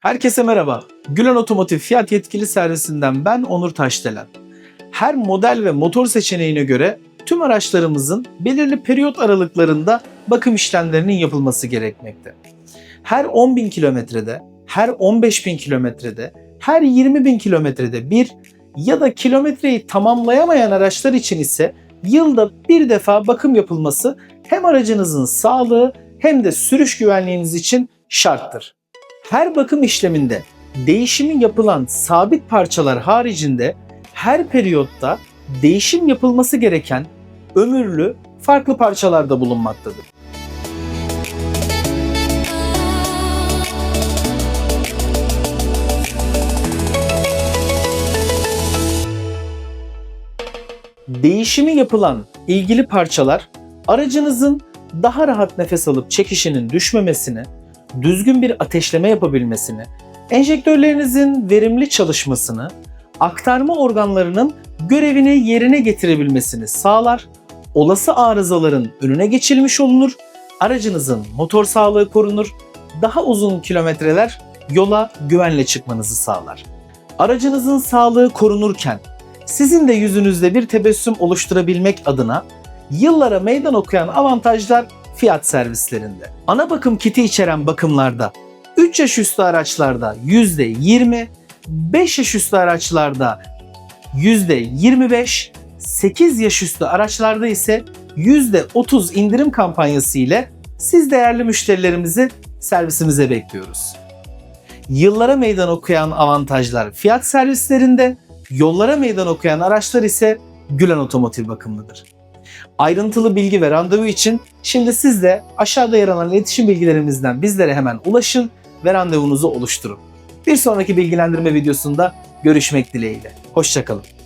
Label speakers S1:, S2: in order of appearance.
S1: Herkese merhaba. Gülen Otomotiv Fiyat Yetkili Servisinden ben Onur Taşdelen. Her model ve motor seçeneğine göre tüm araçlarımızın belirli periyot aralıklarında bakım işlemlerinin yapılması gerekmekte. Her 10.000 kilometrede, her 15.000 kilometrede, her 20.000 kilometrede bir ya da kilometreyi tamamlayamayan araçlar için ise yılda bir defa bakım yapılması hem aracınızın sağlığı hem de sürüş güvenliğiniz için şarttır. Her bakım işleminde değişimi yapılan sabit parçalar haricinde her periyotta değişim yapılması gereken ömürlü farklı parçalar da bulunmaktadır. Değişimi yapılan ilgili parçalar aracınızın daha rahat nefes alıp çekişinin düşmemesini, düzgün bir ateşleme yapabilmesini, enjektörlerinizin verimli çalışmasını, aktarma organlarının görevini yerine getirebilmesini sağlar, olası arızaların önüne geçilmiş olunur, aracınızın motor sağlığı korunur, daha uzun kilometreler yola güvenle çıkmanızı sağlar. Aracınızın sağlığı korunurken sizin de yüzünüzde bir tebessüm oluşturabilmek adına yıllara meydan okuyan avantajlar fiyat servislerinde. Ana bakım kiti içeren bakımlarda 3 yaş üstü araçlarda %20, 5 yaş üstü araçlarda %25, 8 yaş üstü araçlarda ise %30 indirim kampanyası ile siz değerli müşterilerimizi servisimize bekliyoruz. Yıllara meydan okuyan avantajlar fiyat servislerinde, yollara meydan okuyan araçlar ise Gülen Otomotiv bakımlıdır. Ayrıntılı bilgi ve randevu için şimdi siz de aşağıda yer alan iletişim bilgilerimizden bizlere hemen ulaşın ve randevunuzu oluşturun. Bir sonraki bilgilendirme videosunda görüşmek dileğiyle. Hoşçakalın.